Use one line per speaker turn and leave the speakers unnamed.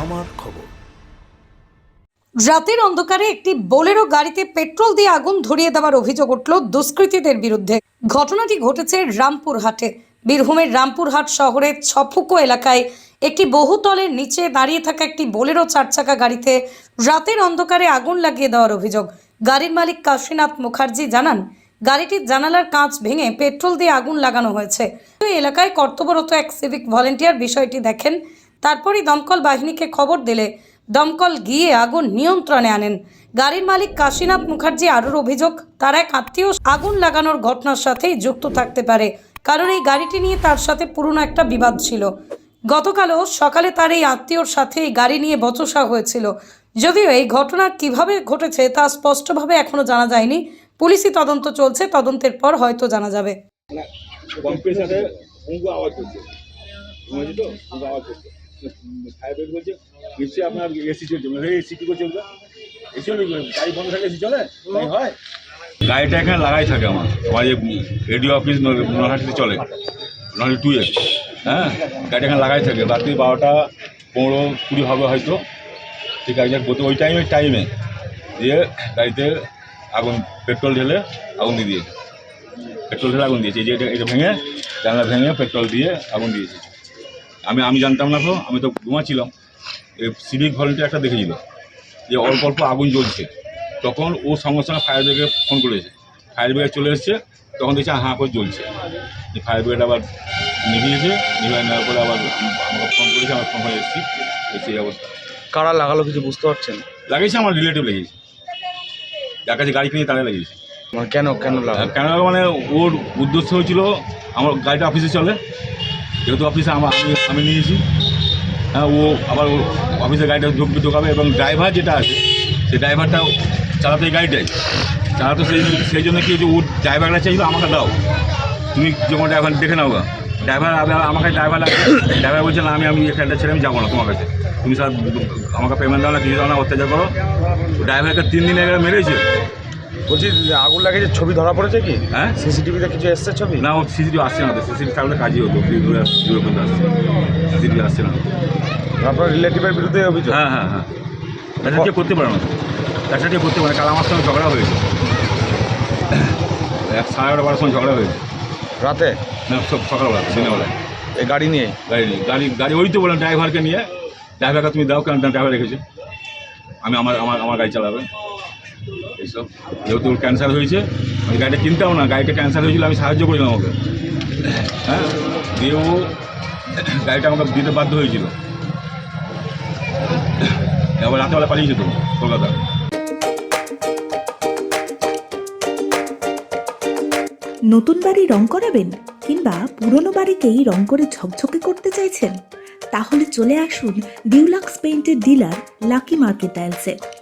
আমার খবর।
রাতের অন্ধকারে একটি বোলেরো গাড়িতে পেট্রোল দিয়ে আগুন ধরিয়ে দেওয়ার অভিযোগ উঠল দুষ্কৃতীদের বিরুদ্ধে। ঘটনাটি ঘটেছে রামপুরহাটে। বীরভূমের রামপুরহাট শহরের ছফুকো এলাকায় একটি বহুতলের নিচে দাঁড়িয়ে থাকা একটি বোলেরো চারচাকা গাড়িতে রাতের অন্ধকারে আগুন লাগিয়ে দেওয়ার অভিযোগ। গাড়ির মালিক কাশীনাথ মুখার্জি জানান, গাড়িটির জানালার কাঁচ ভেঙে পেট্রোল দিয়ে আগুন লাগানো হয়েছে। এলাকায় কর্তব্যরত এক সিভিক ভলেন্টিয়ার বিষয়টি দেখেন। তারপরই দমকল বাহিনীকে খবর দিলে দমকল গিয়ে আগুন নিয়ন্ত্রণে আনেন। গাড়ির মালিক কাশীনাথ মুখার্জি আরোর অভিযোগ, তার এক আত্মীয় আগুন লাগানোর ঘটনার সাথেই যুক্ত থাকতে পারে, কারণ এই গাড়িটি নিয়ে তার সাথে পুরনো একটা বিবাদ ছিল। গতকালও সকালে তার এই আত্মীয়র সাথে এই গাড়ি নিয়ে বচসা হয়েছিল। যদিও এই ঘটনা কীভাবে ঘটেছে তা স্পষ্টভাবে এখনও জানা যায়নি। পুলিশি তদন্ত চলছে, তদন্তের পর হয়তো জানা যাবে।
ফায়ার ব্রিগেড বলছে আপনার এসি চলছে। এসি কী করছে এসি হলে গাড়ি বন্ধ থাকলে এসি চলে? হয়? গাড়িটা এখানে লাগাই থাকে আমার। আমার যে রেডিও অফিস নলহাটিতে চলে। নলহাটি টু এ। হ্যাঁ? গাড়িটা এখানে লাগাই থাকে। রাত্রি বারোটা পনেরো কুড়ি হবে হয়তো। ঠিক আছে? বলতে ওই টাইমে টাইমে দিয়ে গাড়িতে আগুন পেট্রোল ঢেলে আগুন দিয়ে দিয়েছে। পেট্রোল ঢেলে আগুন দিয়েছে। যে এটা এটা ভেঙে, জানলা ভেঙে পেট্রোল দিয়ে আগুন দিয়েছে। আমি আমি জানতাম না তো আমি তো ঘুমাচ্ছিলাম। সিভিক ভলেন্টিয়ার একটা দেখেছিল যে অল্প অল্প আগুন জ্বলছে। তখন ও সঙ্গে সঙ্গে ফায়ার ব্রিগেড ফোন করেছে। ফায়ার ব্রিগেড চলে এসছে তখন দেখছি হাঁ করে জ্বলছে। ফায়ার ব্রিগেড আবার নিভিয়েছে নিভিয়ে নেওয়ার পরে আবার আমাকে ফোন করেছে আমার ফোন করে এসেছি সেই অবস্থা।
কারা লাগালো কিছু বুঝতে পারছেন?
লাগিয়েছে আমার রিলেটিভ লেগেছে যার কাছে গাড়ি কিনে তারা লাগিয়েছে।
মানে কেন কেন লাগালো?
কেন মানে ওর উদ্দেশ্য হয়েছিল আমার গাড়িটা অফিসে চলে। যেহেতু অফিসে আমার আমি আমি নিয়েছি। হ্যাঁ ও আবার অফিসে গাড়িটা ঢুকবে ঢোকাবে এবং ড্রাইভার যেটা আছে, সেই ড্রাইভারটা চালাতে গাড়িটাই চালাতে সেই সেই জন্য কি ও ড্রাইভারটা চাইছিল আমাকে দাও। তুমি যখন ড্রাইভার দেখে নাও ড্রাইভার আমাকে ড্রাইভার লাগবে ড্রাইভার বলছে, না, আমি আমি এখানটা ছেড়ে আমি যাব না তোমার কাছে। তুমি স্যার আমাকে পেমেন্ট দাও না, কিছু দাও না, অত্যাচার করো। ড্রাইভারকে তিন দিন আগে মেরেছে।
বলছি আগুন লাগিয়েছে ছবি ধরা পড়েছে কি?
হ্যাঁ?
সিসিটিভিতে কিছু এসছে ছবি?
না ও সিসিটিভি আসছে না সিসিটিভি থাকলে কাজই হতো দূরে পর্যন্ত আসছে সিসিটিভি আসছে না
আপনার রিলেটিভের বিরুদ্ধে অভিযোগ?
হ্যাঁ হ্যাঁ হ্যাঁ। তাছাড়া কেউ করতে পারে না তাছাড়া কেউ করতে পারে কাল আমার সঙ্গে ঝগড়া হয়েছে। এক সাড়ে এগারো বারোর সময় ঝগড়া হয়েছে।
রাতে?
না সব সকালবেলা দিনেবেলায়
এই গাড়ি নিয়ে?
গাড়ি নিয়ে গাড়ি গাড়ি ওই তো বললাম ড্রাইভারকে নিয়ে। ড্রাইভারকে তুমি দাও কেন ড্রাইভার রেখেছে। আমি আমার আমার আমার গাড়ি চালাবে। এইসব। যেহেতু ক্যান্সার হয়েছে, আমি গাড়িটা কিনতাম না, গাড়িটা ক্যান্সার হয়েছিল, আমি সাহায্য করিলাম ওকে। হ্যাঁ? দিয়ে ও গাড়িটা আমাকে দিতে বাধ্য হয়েছিল। এবার রাতেবেলা পালিয়েছে তো, কলকাতা।
নতুন বাড়ি রং করাবেন কিংবা পুরনো বাড়িকেই রং করে ঝকঝকে করতে চাইছেন? তাহলে চলে আসুন ডিউলাক্স পেইন্টের ডিলার লাকি মার্কেট টাইলসে।